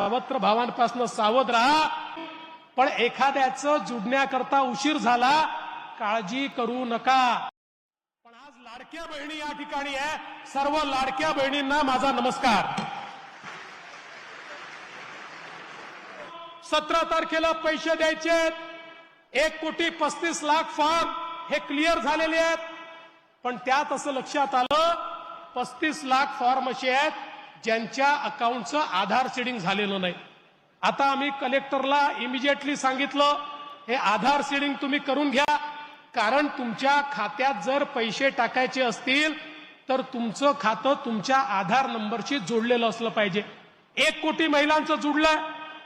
सर्वत्र भावांपासून सावध राहा. पण एखाद्याचं जुडण्याकरता उशीर झाला काळजी करू नका. पण आज लाडक्या बहिणी या ठिकाणी आहे. सर्व लाडक्या बहिणींना माझा नमस्कार. सतरा तारखेला पैसे द्यायचे एक कोटी पस्तीस लाख फॉर्म हे क्लिअर झालेले आहेत. पण त्यात असं लक्षात आलं पस्तीस लाख फॉर्म असे आहेत. ज्यांच्या अकाउंटचं आधार सीडिंग झालेलं नाही. आता आम्ही कलेक्टरला इमिजिएटली सांगितलं हे आधार सीडिंग तुम्ही करून घ्या. कारण तुमच्या खात्यात जर पैसे टाकायचे असतील तर तुमचं खातं तुमच्या आधार नंबरशी जोडलेलं असलं पाहिजे. एक कोटी महिलांचं जुडलंय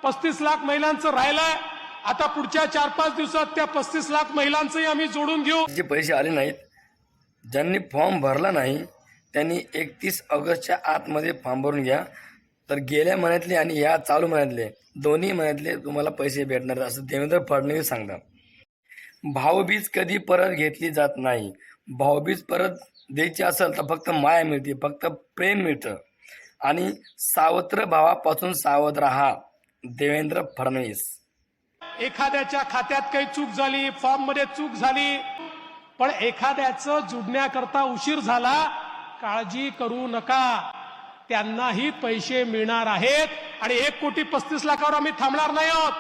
पस्तीस लाख महिलांचं राहिलंय. आता पुढच्या चार पाच दिवसात त्या पस्तीस लाख महिलांचंही आम्ही जोडून घेऊ. जे पैसे आले नाहीत ज्यांनी फॉर्म भरला नाही त्यांनी एकतीस ऑगस्टच्या आतमध्ये फॉर्म भरून घ्या. तर गेल्या महिन्यातले आणि या चालू महिन्यातले दोन्ही महिन्यातले तुम्हाला पैसे भेटणार असं देवेंद्र फडणवीस सांगतात. भावबीज कधी परत घेतली जात नाही. भावबीज परत द्यायची असेल तर फक्त माया मिळते फक्त प्रेम मिळतं. आणि सावत्र भावापासून सावध राहा देवेंद्र फडणवीस. एखाद्याच्या खात्यात काही चूक झाली फॉर्ममध्ये चूक झाली पण एखाद्याचं जुडण्याकरता उशीर झाला काळजी करू नका. त्यांनाही पैसे मिळणार आहेत आणि एक कोटी पस्तीस लाखावर आम्ही थांबणार नाही आहोत.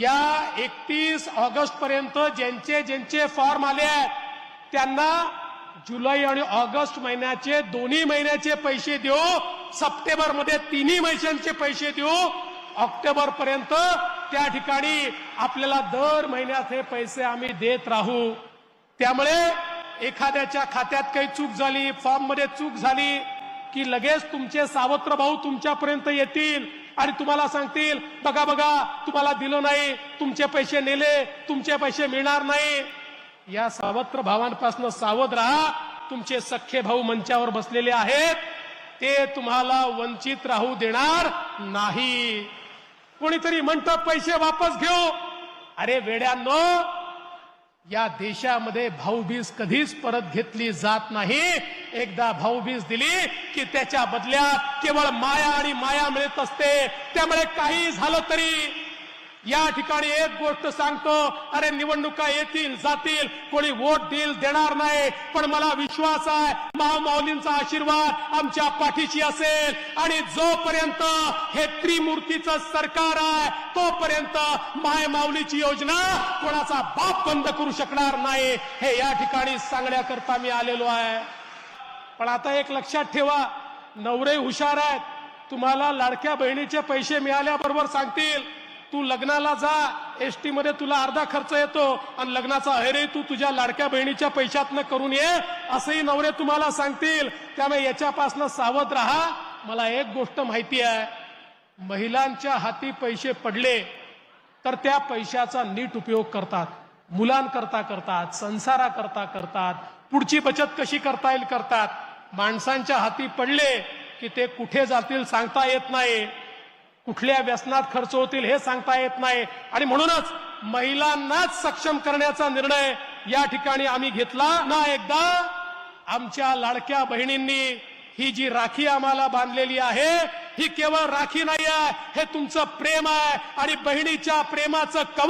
या एकतीस ऑगस्ट पर्यंत ज्यांचे ज्यांचे फॉर्म आले आहेत त्यांना जुलै आणि ऑगस्ट महिन्याचे दोन्ही महिन्याचे पैसे देऊ सप्टेंबरमध्ये तिन्ही महिन्यांचे पैसे देऊ ऑक्टोबर पर्यंत त्या ठिकाणी आपल्याला दर महिन्यात हे पैसे आम्ही देत राहू. त्यामुळे एखाद्याच्या खात्यात काही चूक झाली फॉर्ममध्ये चूक झाली की लगेच तुमचे सावत्र भाऊ तुमच्यापर्यंत येतील आणि तुम्हाला सांगतील बघा बघा तुम्हाला दिलं नाही तुमचे पैसे नेले तुमचे पैसे मिळणार नाही. या सावत्र भावांपासून सावध राहा. तुमचे सख्खे भाऊ मंचावर बसलेले आहेत. ते तुम्हाला वंचित राहू देणार नाही. कोणीतरी म्हणतं पैसे वापस घेऊ. अरे वेड्यांनो या देशामध्ये भाऊबीज कधीच परत घेतली जात नाही. एकदा भाऊबीज दिली की त्याच्या बदल्यात केवळ माया आणि माया मिळत असते. त्यामुळे काही झालं तरी या ठिकाणी एक गोष्ट सांगतो अरे निवडणुका येतील जातील कोणी वोट देईल देणार नाही पण मला विश्वास आहे महामाऊलींचा आशीर्वाद आमच्या पाठीशी असेल. आणि जोपर्यंत हे त्रिमूर्तीचं सरकार आहे तोपर्यंत मायमाऊलीची योजना कोणाचा बाप बंद करू शकणार नाही हे या ठिकाणी सांगण्याकरता मी आलेलो आहे. पण आता एक लक्षात ठेवा नवरे हुशार आहेत तुम्हाला लाडक्या बहिणीचे पैसे मिळाल्याबरोबर सांगतील. तू लग्नाला जा एसटी मध्ये तुला अर्धा खर्च येतो आणि लग्नाचा अहेरही तू तुझ्या लाडक्या बहिणीच्या पैशातनं करून ये असंही नवरे तुम्हाला सांगतील. त्यामुळे याच्यापासनं सावध राहा. मला एक गोष्ट माहिती आहे. महिलांच्या हाती पैसे पडले तर त्या पैशाचा नीट उपयोग करतात. मुलांकरता करतात संसाराकरता करतात. पुढची बचत कशी करता येईल करतात. माणसांच्या हाती पडले की ते कुठे जातील सांगता येत नाही. कुठल्या व्यसनात खर्च होतील हे सांगता येत नाही. आणि म्हणूनच महिलांनाच सक्षम करण्याचा निर्णय या ठिकाणी आम्ही घेतला. ना एकदा आमच्या लाडक्या बहिणींनी ही जी राखी आम्हाला बांधलेली आहे ही केवळ राखी नाही आहे हे तुमचं प्रेम आहे. आणि बहिणीच्या प्रेमाचं कवच